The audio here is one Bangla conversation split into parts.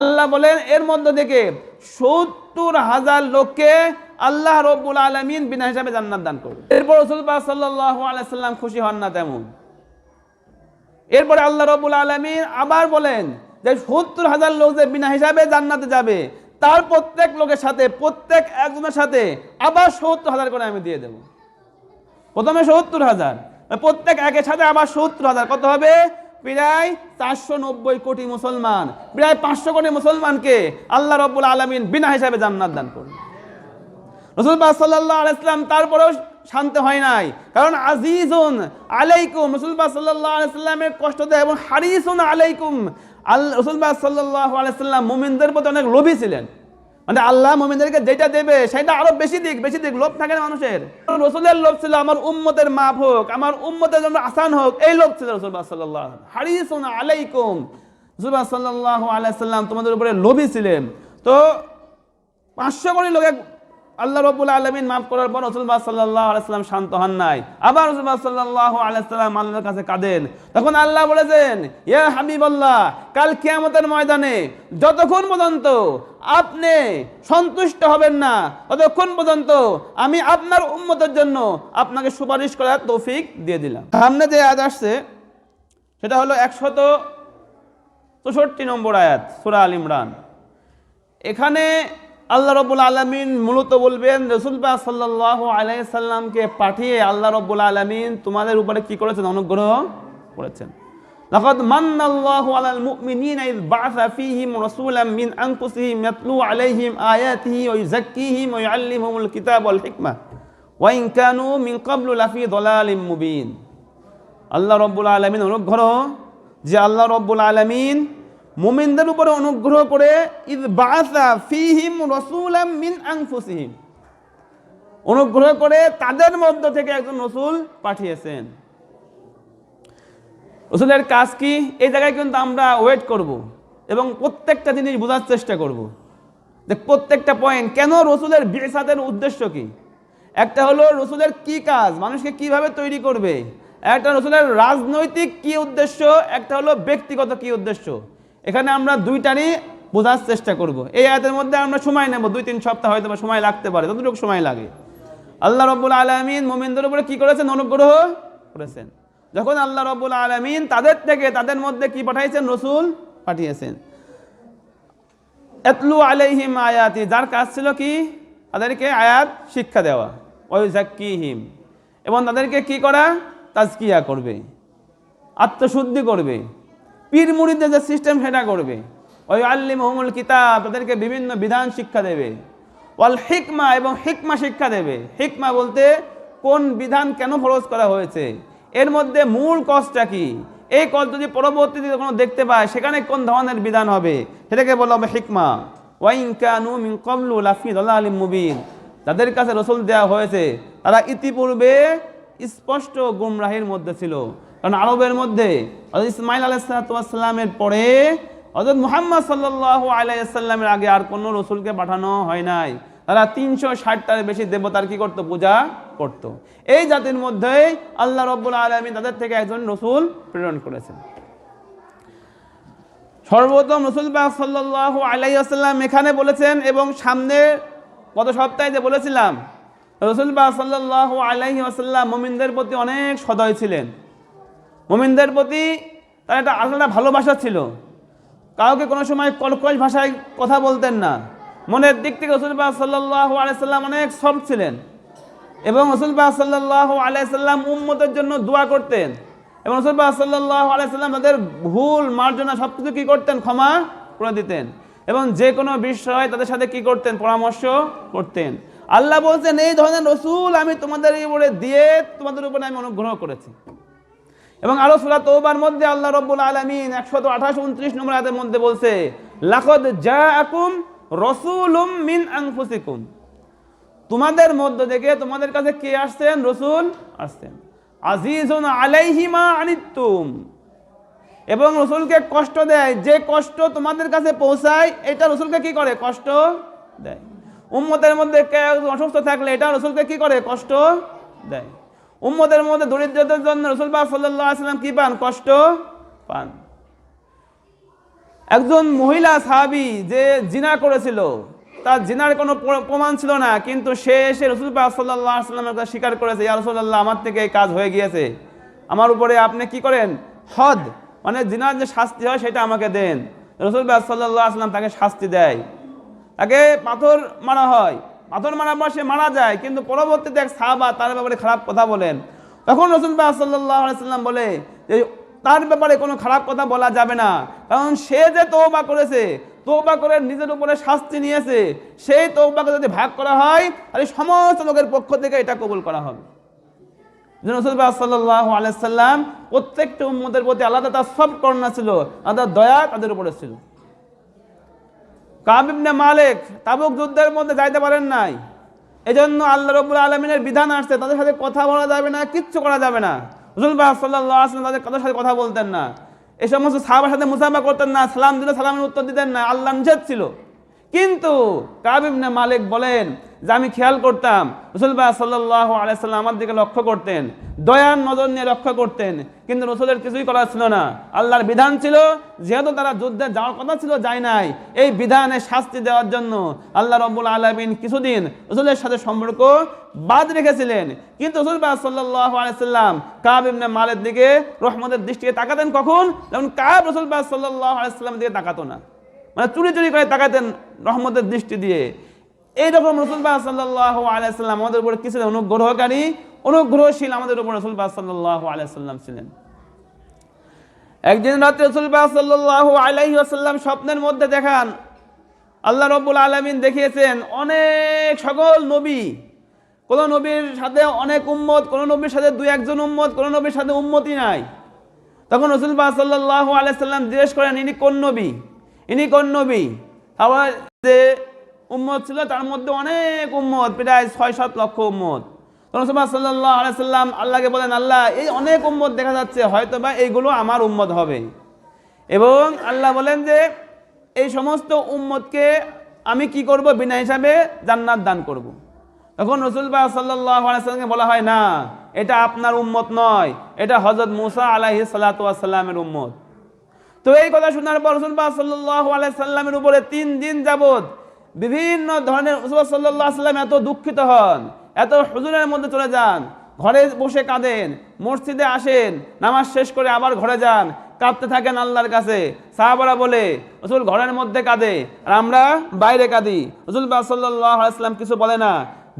আল্লাহ বলেন, এর মধ্য থেকে সত্তর হাজার লোককে আল্লাহ রব্বুল আলমিন বিনা হিসাবে জান্নাত দান করবে। এরপর রসুল পাক সাল্লাহ আলাইসাল্লাম খুশি হন না তেমন। এরপরে আল্লাহ রব্বুল আলমিন আবার বলেন যে সত্তর হাজার লোক যে বিনা হিসাবে জান্নাতে যাবে, তার প্রত্যেক লোকের সাথে, প্রত্যেক একজনের সাথে আবার সত্তর হাজার করে আমি দিয়ে দেব। প্রথমে সত্তর হাজার, প্রত্যেক একের সাথে আবার সত্তর হাজার, কত হবে? প্রায় চারশো নব্বই কোটি মুসলমান। প্রায় পাঁচশো কোটি মুসলমানকে আল্লাহ রব্বুল আলমিন বিনা হিসাবে জান্নাত দান করবে রসুল সাল্লাহ আলাইসলাম তারপরেও শান্ত হয় নাই। কারণ আজিজুন আলাইকুম রসুলবা সাল্লাহ আলাইস্লামের কষ্ট দেয় এবং হারিসুন আলাইকুম। আল রসুলবা সাল্লাহ আলাইসাল্লাম মোমিনদের প্রতি অনেক লোভী ছিলেন। মানে আল্লাহ মোমিনদেরকে যেটা দেবে, সেটা আরও বেশি দিক বেশি দিক। লোভ থাকে না মানুষের। রসুলের লোভ ছিল আমার উম্মতের মাপ হোক, আমার উম্মতের জন্য আসান হোক, এই লোভ ছিল রসুল সাল্লাহ হারিসুন আলাইকুম। রসুলবা সাল্লাহ আলাইসাল্লাম তোমাদের উপরে লোভী ছিলেন। তো পাঁচশো কোটি লোকে আল্লাহ রবুল আলমিন মাফ করার পর রসুলবাহ সাল্লাহ আলাইসাল্লাম শান্ত হন নাই। আবার রসুলবাহ সাল্লাহ আলাইসাল্লাম আল্লাহর কাছে কাঁদেন। তখন আল্লাহ বলেছেন, ইয়া হাবিব আল্লাহ কাল কিয়ামতের ময়দানে যতক্ষণ পর্যন্ত আপনি সন্তুষ্ট হবেন না, ততক্ষণ পর্যন্ত আমি আপনার উন্মতের জন্য আপনাকে সুপারিশ করার তৌফিক দিয়ে দিলাম। সামনে যে আয়াত আসছে, সেটা হলো একশত চৌষট্টি নম্বর আয়াত, সুরা আল ইমরান। এখানে আল্লাহ রব্বুল আলমিন মূলত বলবেন রসুলবা সাল্লাহ আলাইসাল্লামকে পাঠিয়ে আল্লাহ রব্বুল আলমিন তোমাদের উপরে কি করেছেন অনুগ্রহ করেছেন لقد من الله على المؤمنين إذ بعث فيهم رسولا من أنفسهم يتلو عليهم آياته ويزكيهم ويعلمهم الكتاب والحكمة وإن كانوا من قبل لفي ضلال مبين আল্লাহ রব্বুল আলমিন অনুগ্রহ যে আল্লাহ রব্বুল আলমিন মুমিনদের উপরে অনুগ্রহ করে, ইদ বাসা ফিহিম রসুলাম মিন আনফুসিহিম। অনুগ্রহ করে তাদের মধ্য থেকে একজন রসুল পাঠিয়েছেন। রসুলের কাজ কি? এই জায়গায় কিন্তু আমরা ওয়েট করব এবং প্রত্যেকটা জিনিস বোঝার চেষ্টা করব। যে প্রত্যেকটা পয়েন্ট কেন রসুলের বিসাদের উদ্দেশ্য কি? একটা হলো রসুলের কি কাজ? মানুষকে কীভাবে তৈরি করবে? একটা রসুলের রাজনৈতিক কি উদ্দেশ্য? একটা হলো ব্যক্তিগত কি উদ্দেশ্য? এখানে আমরা দুইটারই বোঝার চেষ্টা করব। এই আয়াতের মধ্যে আমরা সময় নেব, দুই, তিন সপ্তাহ হয়তো সময় লাগতে পারে ততটুকু সময় লাগে। আল্লাহ রব্বুল আলমিন মোমিনদের উপরে কী করেছেন? অনুগ্রহ করেছেন। যখন আল্লাহ রব্বুল আলমিন তাদের থেকে, তাদের মধ্যে কি পাঠাইছেন? রসুল পাঠিয়েছেন। এতলু আলাইহিম আয়াতি, যার কাজ ছিল কি? তাদেরকে আয়াত শিক্ষা দেওয়া। ওই জাক্কিহিম এবং তাদেরকে কি করা? তাজকিয়া করবে। আত্মশুদ্ধি করবে। পীর মুড়িদের যে সিস্টেম সেটা করবে। ওই আল্লিম হমুল কিতাব, তাদেরকে বিভিন্ন বিধান শিক্ষা দেবে। ওয়াল হিকমা এবং হিকমা শিক্ষা দেবে। হিকমা বলতে কোন বিধান কেন ফরজ করা হয়েছে? এর মধ্যে মূল কজটা কি? এই কজ যদি পরবর্তীতে কোনো দেখতে পায়, সেখানে কোন ধরনের বিধান হবে? সেটাকে বলা হবে হিকমা। ওয়াইন কানু মিন কবলু লাফি আলিম মুবিন। যাদের কাছে রসুল দেওয়া হয়েছে, তারা ইতিপূর্বে স্পষ্ট গুমরাহির মধ্যে ছিল। কারণ আরবের মধ্যে ইসমাইল আলাইসালামের পরে হজরত মুহাম্মদ সাল্লাহ আলাইসাল্লামের আগে আর কোনো রসুলকে পাঠানো হয় নাই। তারা তিনশো ষাটটার বেশি দেবতার কি করতো? পূজা করত। এই জাতির মধ্যে আল্লাহ রব্বুল আলমী তাদের থেকে একজন রসুল প্রেরণ করেছেন। সর্বপ্রথম রসুল বাহ সাল্লাহ আলাইসাল্লাম এখানে বলেছেন এবং সামনে গত সপ্তাহে যে বলেছিলাম, রসুল বাহ সাল্লাহ আলাইহি আসাল্লাম মোমিনদের প্রতি অনেক সদয় ছিলেন। মোমিনদের প্রতি তার একটা আলাদা ভালোবাসা ছিল। কাউকে কোনো সময় কলকশ ভাষায় কথা বলতেন না। মনের দিক থেকে রসুলবাহ সাল্লাহ আলাইসাল্লাম অনেক সব ছিলেন এবং রসুলবাহ সাল্লাহ আলাইসাল্লাম উম্মতের জন্য দোয়া করতেন। এবং রসুলবাহ সাল্লাহ আলাইসাল্লাম তাদের ভুল, মার্জনা সব কিছু কী করতেন ক্ষমা করে দিতেন। এবং যে কোনো বিষয় তাদের সাথে কি করতেন? পরামর্শ করতেন। আল্লাহ বলছেন, এই ধরনের রসুল আমি তোমাদের উপরে দিয়ে তোমাদের উপরে আমি অনুগ্রহ করেছি। এবং আরও সুরা তৌবার মধ্যে আল্লাহ রব্বুল আলমিন একশত আঠাশ, উনত্রিশ নম্বর আয়াতের মধ্যে বলছে, লাকদ জা আকুম রসুলুম মিন আনফুসিকুম। তোমাদের মধ্য থেকে তোমাদের কাছে কে আসছেন? রসুল আসছেন। আজিজুন আলাইহিমা আনিতুম এবং রসুলকে কষ্ট দেয়। যে কষ্ট তোমাদের কাছে পৌঁছায়, এটা রসুলকে কি করে? কষ্ট দেয়। উম্মতের মধ্যে কে অসুস্থ থাকলে এটা রসুলকে কি করে? কষ্ট দেয়। উম্মদের মধ্যে দরিদ্রদের জন্য রসুল বা সাল্লাহ আসলাম কি পান? কষ্ট পান। একজন মহিলা সাহাবি যে জিনা করেছিল, তার জিনার কোনো প্রমাণ ছিল না, কিন্তু সে এসে রসুল পাক সাল্লাহ কাছে স্বীকার করেছে, ইয়া রসুল্লাহ আমার থেকে এই কাজ হয়ে গিয়েছে। আমার উপরে আপনি কি করেন? হদ মানে জিনার যে শাস্তি হয়, সেটা আমাকে দেন। রসুল পাক সাল্লাহ আসলাম তাকে শাস্তি দেয়। তাকে পাথর মারা হয়। পাথর মারার পর মারা যায়, কিন্তু পরবর্তীতে এক সাহাবা তার ব্যাপারে খারাপ কথা বলেন। তখন রসুল পাক সাল্লাম বলে যে, তার ব্যাপারে কোনো খারাপ কথা বলা যাবে না। কারণ সে যে তৌবা করেছে তৌবা করে নিজের উপরে শাস্তি নিয়েছে, সেই তৌবাকে যদি ভাগ করা হয়, তাহলে সমস্ত লোকের পক্ষ থেকে এটা কবুল করা হবে। রসুলবাহ সাল্লাহ আলাইসাল্লাম প্রত্যেকটা উম্মতের প্রতি আলাদা তার সব করোনা ছিল, আলাদা দয়া তাদের উপরে ছিল। কাবিবনে মালিক তাবুক যুদ্ধের মধ্যে যাইতে পারেন নাই। এজন্য আল্লাহ রবুল আলমিনের বিধান আসছে, তাদের সাথে কথা বলা যাবে না, কিচ্ছু করা যাবে না। রসুল সাল্লাহ আসলাম তাদের কাদের সাথে কথা বলতেন না? এ সমস্ত সাহাবার সাথে মুসাফা করতেন না, সালাম দিলে সালামের উত্তর দিতেন না, আল্লাহ নিষেধ ছিল। কিন্তু কাবিবনে মালিক বলেন যে আমি খেয়াল করতাম রসুলবাহ সাল্লাহ আলাইসাল্লাম আমার দিকে লক্ষ্য করতেন, দয়ার নজর নিয়ে লক্ষ্য করতেন, কিন্তু রসুলের কিছুই করার ছিল না। আল্লাহর বিধান ছিল, যেহেতু তারা যুদ্ধে যাওয়ার কথা ছিল, যায় নাই। এই বিধানে শাস্তি দেওয়ার জন্য আল্লাহ রব্বুল আলমিন কিছুদিন রসুলের সাথে সম্পর্ক বাদ রেখেছিলেন। কিন্তু রসুলবাহ সাল্লাহ আলাইসাল্লাম কাব ইবনে মালের দিকে রহমতের দৃষ্টিকে তাকাতেন কখন? যেমন কাব রসুলবাহ সাল্লাহ আলাইসাল্লামের দিকে তাকাতো না। মানে চুরি চুরি করে তাকাতেন রহমতের দৃষ্টি দিয়ে। এইরকম রসুলবাহ সাল্লাহ আলাইসাল্লাম আমাদের উপরে কি ছিলেন অনুগ্রহকারী, অনুগ্রহশীল আমাদের উপর রসুলবাহ সাল্লাহ আলাইসাল্লাম ছিলেন। একদিন রাত্রে রসুলবাহ সাল্লাহ আলাইহি আসাল্লাম স্বপ্নের মধ্যে দেখান, আল্লাহ রব্বুল আলমিন দেখিয়েছেন, অনেক সকল নবী, কোন নবীর সাথে অনেক উম্মত, কোন নবীর সাথে দুই একজন উম্মত, কোন নবীর সাথে উম্মতই নাই। তখন রসুলবাহ সাল্লাহ আলাইসাল্লাম জিজ্ঞেস করেন, ইনি কোন নবী? ইনি কোন নবী? আবার যে উম্মত ছিল, তার মধ্যে অনেক উম্মত, প্রায় ছয় সাত লক্ষ উম্মত। সাল্লাহ আলাইসাল্লাম আল্লাহকে বলেন, আল্লাহ, এই অনেক উম্মত দেখা যাচ্ছে হয়তো বা এইগুলো আমার উম্মত হবে। এবং আল্লাহ বলেন যে, এই সমস্ত উম্মতকে আমি কি করব? বিনা হিসাবে জান্নাত দান করব। তখন রসুলবাহ সাল্লাহ বলা হয়, না, এটা আপনার উম্মত নয়, এটা হজরত মুসা আলাহি সাল্লাতামের উম্মত। তো এই কথা শোনার পর রসুলবাহ সাল্লাহ আলাইসাল্লামের উপরে তিন দিন যাবত বিভিন্ন ধরনের রসুল সাল্লাহ সাল্লাম এত দুঃখিত হন, এত হুজুরের মধ্যে চলে যান, ঘরে বসে কাঁদেন, মসজিদে আসেন, নামাজ শেষ করে আবার ঘরে যান, কাঁদতে থাকেন আল্লাহর কাছে। সাহাবারা বলে, রসুল ঘরের মধ্যে কাঁদে, আর আমরা বাইরে কাঁদি। রসুল বা সাল্লাহ কিছু বলে না।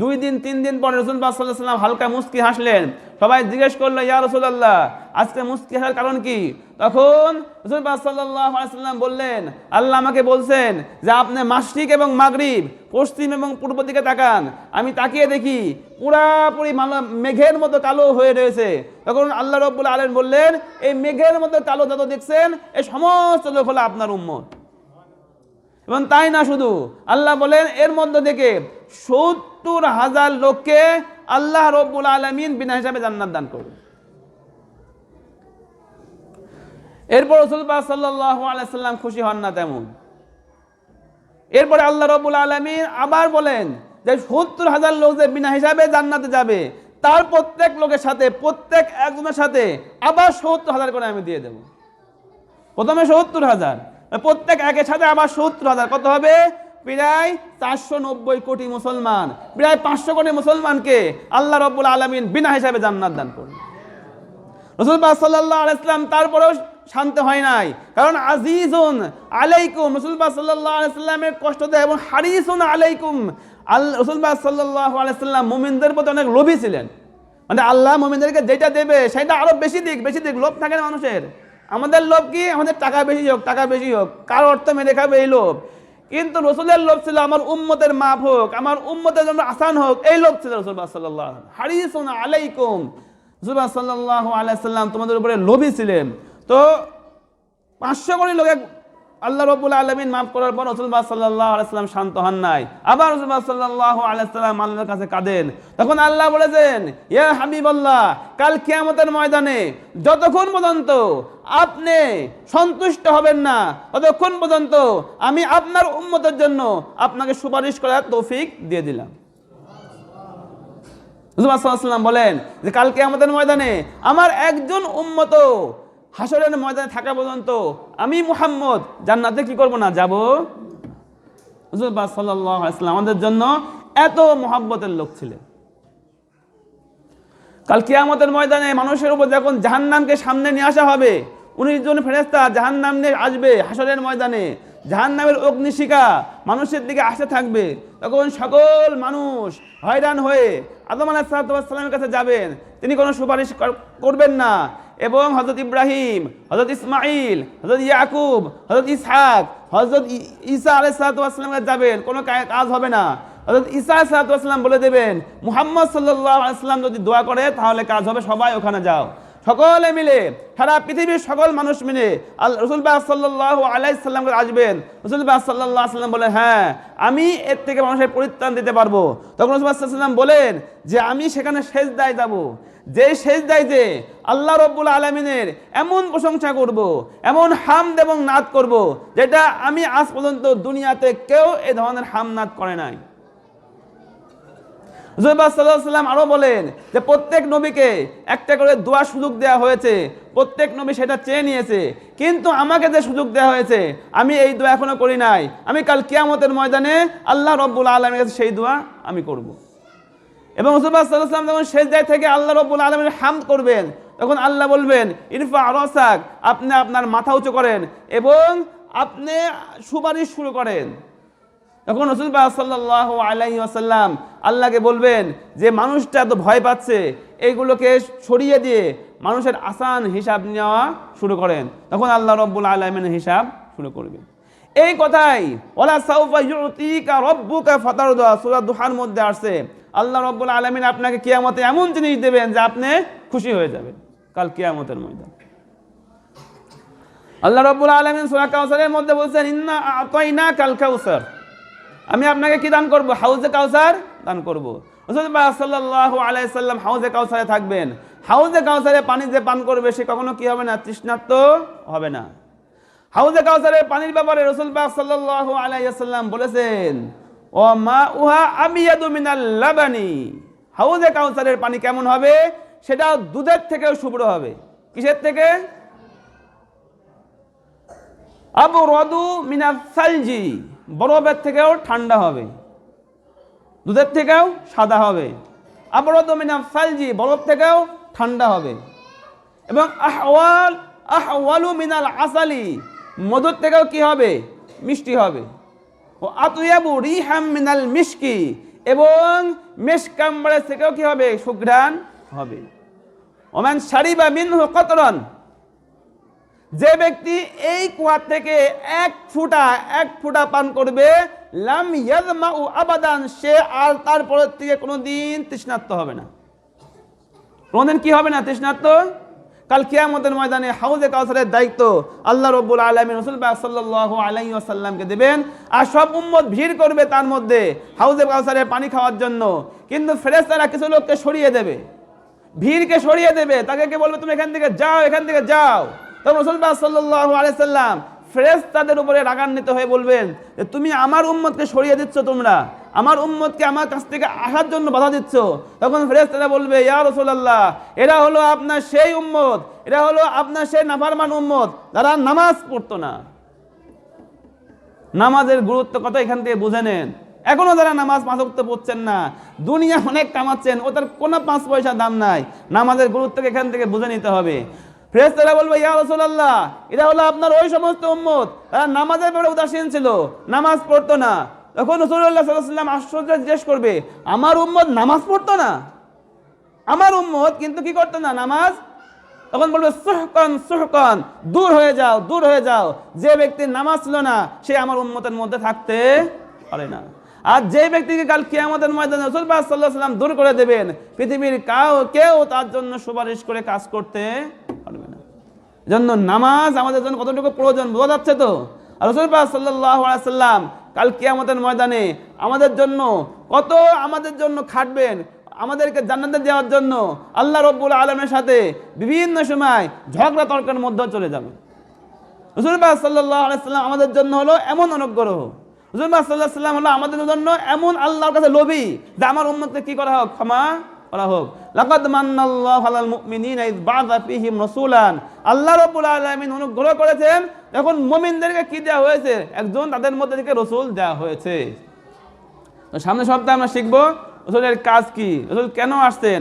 দুই দিন, তিন দিন পরে রসুল সাল্লাম হালকা মুস্কি হাসলেন। সবাই জিজ্ঞেস করল, ইয়া রসুল্লাহ আজকে মুস্কি হাসার কারণ কি? তখন রসুল আলাইসাল্লাম বললেন, আল্লাহ আমাকে বলছেন যে আপনি মাসরিক এবং মাগরিব, পশ্চিম এবং পূর্ব দিকে তাকান। আমি তাকিয়ে দেখি পুরাপুরি মেঘের মতো কালো হয়ে রয়েছে। তখন আল্লাহ রব্বুল আলম বললেন, এই মেঘের মতো কালো যত দেখছেন এই সমস্ত লোক হলো আপনার উম্মত। এবং তাই না শুধু? আল্লাহ বলেন, এর মধ্যে থেকে সত্তর হাজার লোককে আল্লাহ রব্বুল আলমিন বিনা হিসাবে জান্নাত দান করবে এরপর রসুলবাহ সাল্লাহ আলাইসাল্লাম খুশি হন না তেমন। এরপরে আল্লাহ রব্বুল আলমিন আবার বলেন যে সত্তর হাজার লোক যে বিনা হিসাবে জান্নাতে যাবে, তার প্রত্যেক লোকের সাথে, প্রত্যেক একজনের সাথে আবার সত্তর হাজার করে আমি দিয়ে দেবো। প্রথমে সত্তর হাজার প্রত্যেক একের সাথে আবার সত্তর হাজার। কত হবে? প্রায় চারশো নব্বই কোটি মুসলমান। প্রায় পাঁচশো কোটি মুসলমানকে আল্লাহ রব্বুল আলমিন বিনা হিসাবে জান্নাত দান করবে রসুলবাহ সাল্লাহ আলাইসলাম তারপরেও শান্ত হয় নাই। কারণ আজিজুন আলাইকুম। রসুলবাহ সাল্লাহ আলাইসাল্লামের কষ্ট দেয় এবং হারিসুন আলাইকুম। আল রসুলবাহ সাল্লাহ আলাইসাল্লাম মোমিনদের প্রতি অনেক লোভী ছিলেন। মানে আল্লাহ মোমিনদেরকে যেটা দেবে, সেটা আরও বেশি দিক বেশি দিক, লোভ থাকে না মানুষের। আমাদের লোভ কি? আমাদের টাকা বেশি হোক, টাকা বেশি হোক। কার অর্থ মেরে খাবে এই লোভ? কিন্তু রসুলের লোভ ছিল আমার উম্মতের মাপ হোক, আমার উম্মতের জন্য আসান হোক, এই লোভ ছিল রসুল সাল্লাহ হারিসুন আলাইকুম। রসুল্লাহ সাল্লাহ আলাইসাল্লাম তোমাদের উপরে লোভী ছিলেন। তো পাঁচশো কোটি লোকে আল্লাহ রবুল আলমিন মাফ করার পর রসুলবাহ সাল্লাহ আলাইসাল্লাম শান্ত হন নাই। আবার রসুলবাহ সাল্লাহ আলাইসাল্লাম আল্লাহর কাছে কাঁদেন। তখন আল্লাহ বলেছেন, ইয়া হাবিবাল্লাহ, কাল কিয়ামতের ময়দানে যতক্ষণ পর্যন্ত আপনি সন্তুষ্ট হবেন না, ততক্ষণ পর্যন্ত আমি আপনার উন্মতের জন্য আপনাকে সুপারিশ করার তৌফিক দিয়ে দিলাম। রসুল্লাহ বলেন যে কালকে আমাদের ময়দানে আমার একজন উম্মত হাসরের ময়দানে থাকা পর্যন্ত আমি মুহাম্মদ জান্নাতে কি করব না যাব? আসলাম আমাদের জন্য এত মোহাব্বতের লোক ছিলেন। কাল কিয়ামতের ময়দানে মানুষের উপর যখন জাহান্নামকে সামনে নিয়ে আসা হবে, উনিশ জন ফেরেস্তা জাহান্নাম নিয়ে আসবে হাসরের ময়দানে। জাহান্নামের অগ্নিশিকা মানুষের দিকে আসতে থাকবে। তখন সকল মানুষ হয়রান হয়ে আদম আলাহিসাল্লামের কাছে যাবেন। তিনি কোনো সুপারিশ কর- করবেন না। এবং হজরত ইব্রাহিম হজরত ইসমাইল হজরত ইয়াকুব হজরত ইসহাক হজরত ঈসা আলাইসালামের যাবেন, কোনো কাজ হবে না। হজরত ঈসা সালাতাম বলে দেবেন, মুহাম্মদ সাল্লাহ আসলাম যদি দোয়া করে, তাহলে কাজ হবে, সবাই ওখানে যাও। সকলে মিলে, সারা পৃথিবীর সকল মানুষ মিলে আল্লাহ রসুলবাহ সাল্লাহ আলাইসাল্লাম আসবেন। রসুলবাহ সাল্লাহ সাল্লাম বলে হ্যাঁ আমি এর থেকে মানুষের পরিত্রাণ দিতে পারব। তখন রসুল্লাহাম বলেন যে, আমি সেখানে শেষ দায় যাব। যে শেষ দায় যে আল্লাহ রব্বুল আলমিনের এমন প্রশংসা করব, এমন হামদ এবং নাদ করব, যেটা আমি আজ পর্যন্ত দুনিয়াতে কেউ এ ধরনের হাম নাদ করে নাই সাল্লাহ সাল্লাম আরও বলেন যে প্রত্যেক নবীকে একটা করে দোয়া সুযোগ দেওয়া হয়েছে, প্রত্যেক নবী সেটা চেয়ে নিয়েছে, কিন্তু আমাকে যে সুযোগ দেওয়া হয়েছে, আমি এই দোয়া এখনও করি নাই আমি কাল কিয়ামতের ময়দানে আল্লাহ রব্বুল আলমের কাছে সেই দোয়া আমি করব। এবং সাল্লাম যখন শেষ দায় থেকে আল্লাহ রব্বুল আলমের হামদ করবেন, তখন আল্লাহ বলবেন, ইরফা আরসাক, আপনি আপনার মাথা উঁচু করেন এবং আপনি সুপারিশ শুরু করেন। তখন রসুল সাল্লাহ আলাইহি আসাল্লাম আল্লাহকে বলবেন, যে মানুষটা এত ভয় পাচ্ছে এইগুলোকে সরিয়ে দিয়ে মানুষের আসান হিসাব নেওয়া শুরু করেন। তখন আল্লাহ রব্বুল আলমের হিসাব শুরু করবেন। এই কথাই ওলা সাউফা ইউতিকা রব্বুকা ফাতারদা, সূরা দুহার মধ্যে আসছে। আল্লাহ রব্বুল আলামিন আপনাকে কিয়ামতে এমন জিনিস দেবেন যে আপনি খুশি হয়ে যাবেন। কাল কিয়ামতের ময়দান। আল্লাহ রব্বুল আলামিন সূরা কাউসারের মধ্যে বলছেন, ইন্না আতাইনা কাল কাউসার আমি আপনাকে কি দান করব? হাউজে কাউসার দান করব। সাল্লাহ আলাইসাল্লাম হাউজে কাউসারে থাকবেন। হাউজে কাউসারে পানি যে পান করবে, সে কখনো কি হবে না? তৃষ্ণার্ত হবে না। হাউজে কাউসারের পানির ব্যাপারে রসুল্লাহ সাল্লাহ আলাইসাল্লাম বলেছেন ও মা উহা আমিয়াদু মিনাল লাবানি। হাউজে কাউসারের পানি কেমন হবে? সেটা দুধের থেকেও শুভ্র হবে। কিসের থেকে? আবু রদু মিনা সালজি। বরফের থেকেও ঠান্ডা হবে। দুধের থেকেও সাদা হবে। আবু রদু মিনা সালজি, বরফ থেকেও ঠান্ডা হবে। এবং আহওয়াল আহওয়ালু মিনাল আসালি, মধুর থেকেও কি হবে? মিষ্টি হবে। ও আতুয়াবু রিহাম মিনাল মিশকি। এবং মেশকাম্বারের থেকেও কি হবে? সুঘ্রাণ হবে। ওমান সারিবা মিনহু কতরন? যে ব্যক্তি এই কুয়ার থেকে এক ফুটা এক ফুটা পান করবে, লাম ইয়াজমাউ আবাদান, সে আর তারপরের থেকে কোনোদিন তৃষ্ণার্ত হবে না। কোনোদিন কি হবে না? তৃষ্ণার্ত? কাল কিয়ামতের ময়দানে হাউজে কাউসারের দায়িত্ব আল্লাহ রব্বুল আলমী রসুল সাল্লাহ আলাই আসাল্লামকে দেবেন। আর সব উম্মত ভিড় করবে তার মধ্যে হাউজে কাউসারের পানি খাওয়ার জন্য। কিন্তু ফেরেস্তারা কিছু লোককে সরিয়ে দেবে। ভিড়কে সরিয়ে দেবে। তাকে কে বলবে, তুমি এখান থেকে যাও, এখান থেকে যাও। তখন রসুল্লাহ সাল্লাহ আলাইসাল্লাম ফ্রেশ তাদের উপরে রাগান্বিত হয়ে বলবেন যে, তুমি আমার উম্মতকে সরিয়ে দিচ্ছ তোমরা। আমার উম্মতকে আমার কাছ থেকে আসার জন্য বাধা দিচ্ছ। তখন ফ্রেশ তারা বলবে, ইয়া রসুল্লাহ এরা হলো আপনার সেই উম্মত, এরা হলো আপনার সেই নাফারমান উম্মত, যারা নামাজ পড়তো না। নামাজের গুরুত্ব কত এখান থেকে বুঝে নেন। এখনও যারা নামাজ পাঁচ ওয়াক্ত পড়ছেন না, দুনিয়া অনেক কামাচ্ছেন ওটার কোনো পাঁচ পয়সা দাম নাই। নামাজের গুরুত্বকে এখান থেকে বুঝে নিতে হবে। ফেরেস্তারা বলবে, ইয়া রসুল্লাহ এটা হলো আপনার ওই সমস্ত উম্মত তারা নামাজের ব্যাপারে উদাসীন ছিল, নামাজ পড়তো না। তখন রসুল্লাহ সাল্লাম আশ্চর্য জিজ্ঞেস করবে, আমার উম্মত নামাজ পড়তো না? আমার উম্মত কিন্তু কি করতো না, নামাজ? তখন বলবে, সুহকন সুহকন, দূর হয়ে যাও, দূর হয়ে যাও। যে ব্যক্তির নামাজ ছিল না, সে আমার উম্মতের মধ্যে থাকতে পারে না। আর যে ব্যক্তিকে কাল কিয়ামতের ময়দানে রসুলবাহ সাল্লাহ সাল্লাম দূর করে দেবেন, পৃথিবীর কাউ, কেউ তার জন্য সুপারিশ করে কাজ করতে পারবে না। জন্য নামাজ আমাদের জন্য কতটুকু প্রয়োজন, বোঝা যাচ্ছে তো? আর রসুলবাহ সাল্লাহ সাল্লাম কাল কিয়ামতের ময়দানে আমাদের জন্য কত আমাদের জন্য খাটবেন, আমাদেরকে জান্নাতে দেওয়ার জন্য আল্লাহ রব্বুল আলমের সাথে বিভিন্ন সময় ঝগড়া তর্কের মধ্যে চলে যাবে। রসুলবাহ সাল্লাহ আলাইসাল্লাম আমাদের জন্য হলো এমন অনুগ্রহ। রসুলবাহ সাল্লাহ সাল্লাম হলো আমাদের জন্য এমন আল্লাহর কাছে লোভী যে আমার উন্মতকে কী করা হোক, ক্ষমা করা হোক। লাকাদ মান্নাল্লাহু আলাল ইয ফীহিম রাসূলান। আল্লাহ রাব্বুল আলামিন অনুগ্রহ করেছেন যখন মুমিনদেরকে কি হয়েছে? একজন তাদের মধ্যে থেকে রসুল দেওয়া হয়েছে। তো সামনে সপ্তাহে আমরা শিখব কাজ কি, রসুল কেন আসছেন,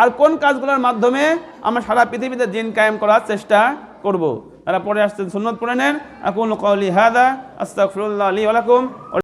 আর কোন কাজগুলোর মাধ্যমে আমরা সারা পৃথিবীতে দিন কায়েম করার চেষ্টা করব। তারা পরে আসছেন সুন্নত পড়ে নেন। আকুল কওলি হাদা আস্তাগফিরুল্লাহ লি ওয়া লাকুম।